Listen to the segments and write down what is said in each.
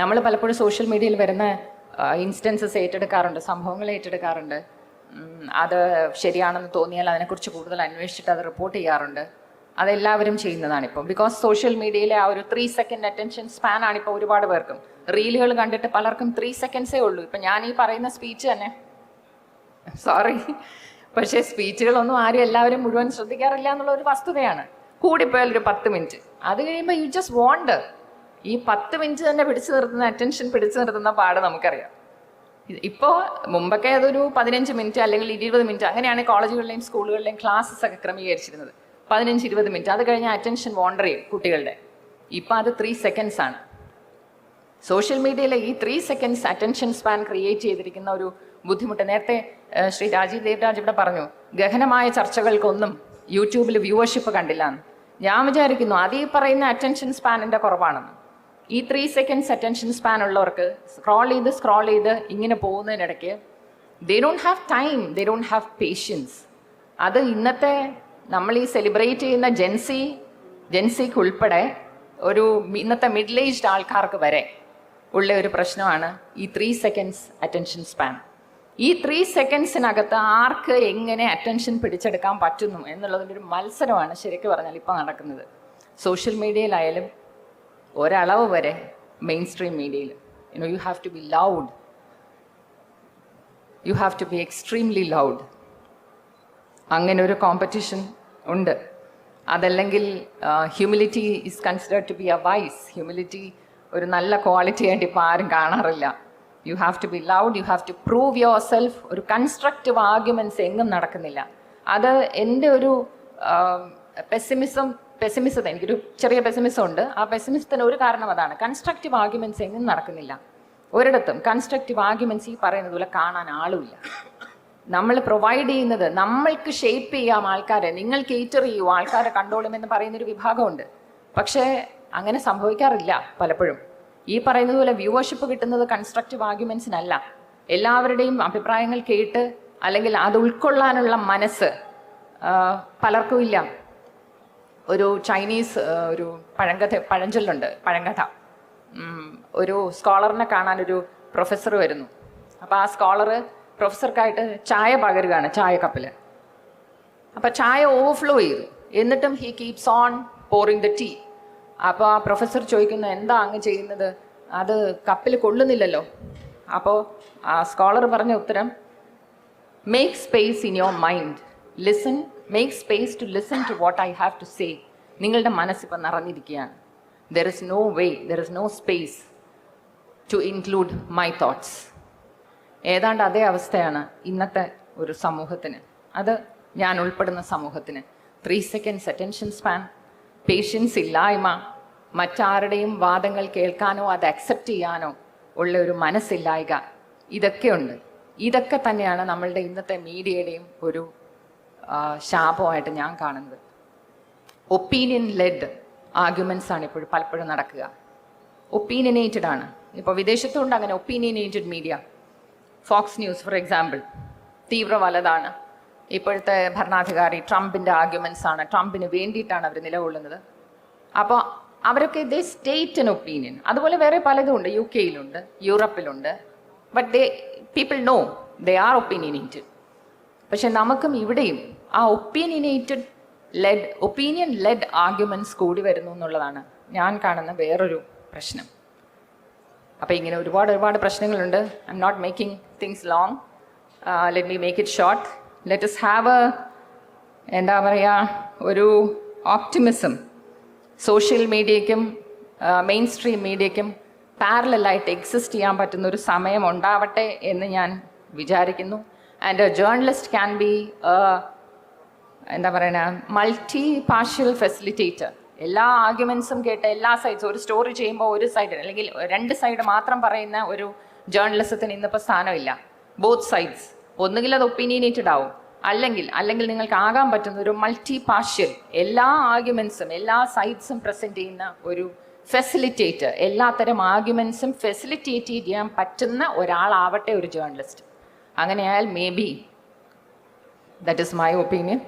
നമ്മൾ പലപ്പോഴും സോഷ്യൽ മീഡിയയിൽ വരുന്ന ഇൻസ്റ്റൻസസ് ഏറ്റെടുക്കാറുണ്ട് സംഭവങ്ങൾ ഏറ്റെടുക്കാറുണ്ട്. അത് ശരിയാണെന്ന് തോന്നിയാൽ അതിനെക്കുറിച്ച് കൂടുതൽ അന്വേഷിച്ചിട്ട് അത് റിപ്പോർട്ട് ചെയ്യാറുണ്ട്. അതെല്ലാവരും ചെയ്യുന്നതാണ് ഇപ്പം ബിക്കോസ് സോഷ്യൽ മീഡിയയിലെ ആ ഒരു ത്രീ സെക്കൻഡ് അറ്റൻഷൻ സ്പാൻ ആണ് ഇപ്പോൾ ഒരുപാട് പേർക്കും. റീലുകൾ കണ്ടിട്ട് പലർക്കും ത്രീ സെക്കൻഡ്സേ ഉള്ളൂ. ഇപ്പം ഞാൻ ഈ പറയുന്ന സ്പീച്ച് തന്നെ. സോറി പക്ഷേ സ്പീച്ചുകളൊന്നും ആരും എല്ലാവരും മുഴുവൻ ശ്രദ്ധിക്കാറില്ല എന്നുള്ള ഒരു വസ്തുതയാണ്. കൂടിപ്പോയാൽ ഒരു പത്ത് മിനിറ്റ് അത് കഴിയുമ്പോൾ യു ജസ്റ്റ് വോണ്ട് ഈ പത്ത് മിനിറ്റ് തന്നെ പിടിച്ചു നിർത്തുന്ന അറ്റൻഷൻ പിടിച്ചു നിർത്തുന്ന പാട് നമുക്കറിയാം. ഇപ്പോൾ മുമ്പൊക്കെ അതൊരു പതിനഞ്ച് മിനിറ്റ് അല്ലെങ്കിൽ ഇരുപത് മിനിറ്റ് അങ്ങനെയാണ് കോളേജുകളിലെയും സ്കൂളുകളിലെയും ക്ലാസ്സസ് ഒക്കെ ക്രമീകരിച്ചിരുന്നത്. പതിനഞ്ച് ഇരുപത് മിനിറ്റ്. അത് കഴിഞ്ഞാൽ അറ്റൻഷൻ വോണ്ടർ ചെയ്യും കുട്ടികളുടെ. ഇപ്പം അത് ത്രീ സെക്കൻഡ്സ് ആണ്. സോഷ്യൽ മീഡിയയിലെ ഈ three seconds attention span create ചെയ്തിരിക്കുന്ന ഒരു ബുദ്ധിമുട്ട്. നേരത്തെ ശ്രീ രാജീവ് ദേവരാജ് ഇവിടെ പറഞ്ഞു ഗഹനമായ ചർച്ചകൾക്കൊന്നും യൂട്യൂബിൽ വ്യൂവർഷിപ്പ് കണ്ടില്ല ഞാൻ വിചാരിക്കുന്നു അത് ഈ പറയുന്ന അറ്റൻഷൻ സ്പാനിന്റെ കുറവാണെന്ന്. ഈ ത്രീ സെക്കൻഡ്സ് അറ്റൻഷൻ സ്പാൻ ഉള്ളവർക്ക് സ്ക്രോൾ ചെയ്ത് സ്ക്രോൾ ചെയ്ത് ഇങ്ങനെ പോകുന്നതിനിടയ്ക്ക് they don't have time they don't have patience അത് ഇന്നത്തെ നമ്മൾ ഈ സെലിബ്രേറ്റ് ചെയ്യുന്ന ജെൻസി ജെൻസിക്ക് ഉൾപ്പെടെ ഒരു ഇന്നത്തെ മിഡിൽ ഏജ്ഡ് ആൾക്കാർക്ക് വരെ ഉള്ള ഒരു പ്രശ്നമാണ് ഈ ത്രീ സെക്കൻഡ്സ് അറ്റൻഷൻ സ്പാൻ ഈ ത്രീ സെക്കൻഡ്സിനകത്ത് ആർക്ക് എങ്ങനെ അറ്റൻഷൻ പിടിച്ചെടുക്കാൻ പറ്റുന്നു എന്നുള്ളതിന്റെ ഒരു മത്സരമാണ് ശരിക്കും പറഞ്ഞാൽ ഇപ്പോൾ നടക്കുന്നത്. സോഷ്യൽ മീഡിയയിലായാലും ഒരളവ് വരെ മെയിൻ സ്ട്രീം മീഡിയയിൽ you know you have to be loud you have to be extremely loud അങ്ങനെ ഒരു കോമ്പറ്റീഷൻ ഉണ്ട്. അതല്ലെങ്കിൽ humility is considered to be a wise humility ഒരു നല്ല ക്വാളിറ്റി ആയിട്ട് ഇപ്പോൾ ആരും കാണാറില്ല. You have to be loud you have to prove your self ഒരു കൺസ്ട്രക്റ്റീവ് ആർഗ്യുമെന്റ്സ് എങ്ങും നടക്കുന്നില്ല. അത് എന്റെ ഒരു പെസിമിസം പെസിമിസത്തെ എനിക്കൊരു ചെറിയ പെസിമിസം ഉണ്ട്. ആ പെസിമിസത്തിന് ഒരു കാരണം അതാണ്. കൺസ്ട്രക്റ്റീവ് ആർഗ്യുമെന്റ്സ് എങ്ങും നടക്കുന്നില്ല. ഒരിടത്തും കൺസ്ട്രക്റ്റീവ് ആർഗ്യുമെന്റ്സ് ഈ പറയുന്നത് പോലെ കാണാൻ ആളുമില്ല. നമ്മൾ പ്രൊവൈഡ് ചെയ്യുന്നത് നമ്മൾക്ക് ഷേപ്പ് ചെയ്യാം ആൾക്കാരെ. നിങ്ങൾ കേറ്റർ ചെയ്യൂ ആൾക്കാരെ കണ്ടോളും എന്ന് പറയുന്നൊരു വിഭാഗമുണ്ട്. പക്ഷേ അങ്ങനെ സംഭവിക്കാറില്ല പലപ്പോഴും. ഈ പറയുന്നത് പോലെ വ്യൂവർഷിപ്പ് കിട്ടുന്നത് കൺസ്ട്രക്റ്റീവ് ആർഗ്യുമെന്റ്സിനല്ല എല്ലാവരുടെയും അഭിപ്രായങ്ങൾ കേട്ട് അല്ലെങ്കിൽ അത് ഉൾക്കൊള്ളാനുള്ള മനസ്സ് പലർക്കും ഇല്ല. ഒരു ചൈനീസ് ഒരു പഴങ്കഥ പഴഞ്ചൊല്ലുണ്ട് പഴങ്കഥ. ഒരു സ്കോളറിനെ കാണാൻ ഒരു പ്രൊഫസർ വരുന്നു. അപ്പോൾ ആ സ്കോളർ പ്രൊഫസർക്കായിട്ട് ചായ പകരുകയാണ് ചായ കപ്പിൽ അപ്പോൾ ചായ ഓവർഫ്ലോ ചെയ്തു. എന്നിട്ടും he keeps on pouring the tea അപ്പോൾ ആ പ്രൊഫസർ ചോദിക്കുന്നു എന്താ അങ്ങ് ചെയ്യുന്നത്? അത് കപ്പിൽ കൊള്ളുന്നില്ലല്ലോ. അപ്പോൾ ആ സ്കോളർ പറഞ്ഞ ഉത്തരം make space in your mind listen make space to listen to what I have to say നിങ്ങളുടെ മനസ്സിപ്പോൾ നിറഞ്ഞിരിക്കുകയാണ്. There is no way there is no space to include my thoughts ഏതാണ്ട് അതേ അവസ്ഥയാണ് ഇന്നത്തെ ഒരു സമൂഹത്തിന്. അത് ഞാൻ ഉൾപ്പെടുന്ന സമൂഹത്തിന്. Three seconds attention span patience ഇല്ലായ്മ മറ്റാരുടെയും വാദങ്ങൾ കേൾക്കാനോ അത് അക്സെപ്റ്റ് ചെയ്യാനോ ഉള്ള ഒരു മനസ്സില്ലായ്ക. ഇതൊക്കെയുണ്ട്. ഇതൊക്കെ തന്നെയാണ് നമ്മളുടെ ഇന്നത്തെ മീഡിയയുടെയും ഒരു ശാപമായിട്ട് ഞാൻ കാണുന്നത്. ഒപ്പീനിയൻ ലെഡ് ആർഗ്യുമെന്റ്സ് ആണ് ഇപ്പോഴും പലപ്പോഴും നടക്കുക. ഒപ്പീനിയനേറ്റഡ് ആണ്. ഇപ്പോൾ വിദേശത്തുണ്ട് അങ്ങനെ opinionated media Fox News for example തീവ്ര വലതാണ് ഇപ്പോഴത്തെ ഭരണാധികാരി ട്രംപിന്റെ ആർഗ്യുമെന്റ്സ് ആണ്. ട്രംപിന് വേണ്ടിയിട്ടാണ് അവർ നിലകൊള്ളുന്നത്. അപ്പോൾ അവരൊക്കെ ദേ സ്റ്റേറ്റ് ആൻഡ് ഒപ്പീനിയൻ അതുപോലെ വേറെ പലതും ഉണ്ട് യു കെയിലുണ്ട് യൂറപ്പിലുണ്ട്. But the people know they are opinionated പക്ഷെ നമുക്കും ഇവിടെയും ആ opinionated led opinion led arguments കൂടി വരുന്നു എന്നുള്ളതാണ് ഞാൻ കാണുന്ന വേറൊരു പ്രശ്നം. അപ്പോൾ ഇങ്ങനെ ഒരുപാട് ഒരുപാട് പ്രശ്നങ്ങളുണ്ട്. I'm not making things long let me make it short let's have a എന്താ പറയുക ഒരു ഓപ്റ്റിമിസം സോഷ്യൽ മീഡിയയ്ക്കും മെയിൻ സ്ട്രീം മീഡിയയ്ക്കും പാരലായിട്ട് എക്സിസ്റ്റ് ചെയ്യാൻ പറ്റുന്ന ഒരു സമയം ഉണ്ടാവട്ടെ എന്ന് ഞാൻ വിചാരിക്കുന്നു. And a journalist can be എന്താ പറയണ മൾട്ടി പാർഷ്യൽ ഫെസിലിറ്റേറ്റർ എല്ലാ ആർഗ്യുമെന്റ്സും കേട്ട എല്ലാ സൈഡ്സും ഒരു സ്റ്റോറി ചെയ്യുമ്പോൾ ഒരു സൈഡ് അല്ലെങ്കിൽ രണ്ട് സൈഡ് മാത്രം പറയുന്ന ഒരു ജേർണലിസത്തിന് ഇന്നിപ്പോൾ സ്ഥാനമില്ല. ബോത്ത് സൈഡ്സ് ഒന്നുകിൽ അത് ഒപ്പീനിയനേറ്റഡ് ആവും. അല്ലെങ്കിൽ അല്ലെങ്കിൽ നിങ്ങൾക്ക് ആകാൻ പറ്റുന്ന ഒരു മൾട്ടി പാർഷ്യൽ എല്ലാ ആർഗ്യുമെന്റ്സും എല്ലാ സൈഡ്സും പ്രസന്റ് ചെയ്യുന്ന ഒരു ഫെസിലിറ്റേറ്റർ എല്ലാത്തരം ആർഗ്യുമെന്റ്സും ഫെസിലിറ്റേറ്റ് ചെയ്യാൻ പറ്റുന്ന ഒരാളാവട്ടെ ഒരു journalist അങ്ങനെയായാൽ maybe that is my opinion.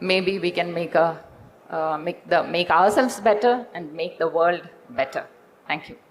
Maybe we can make a uh, make the make ourselves better and make the world better. Thank you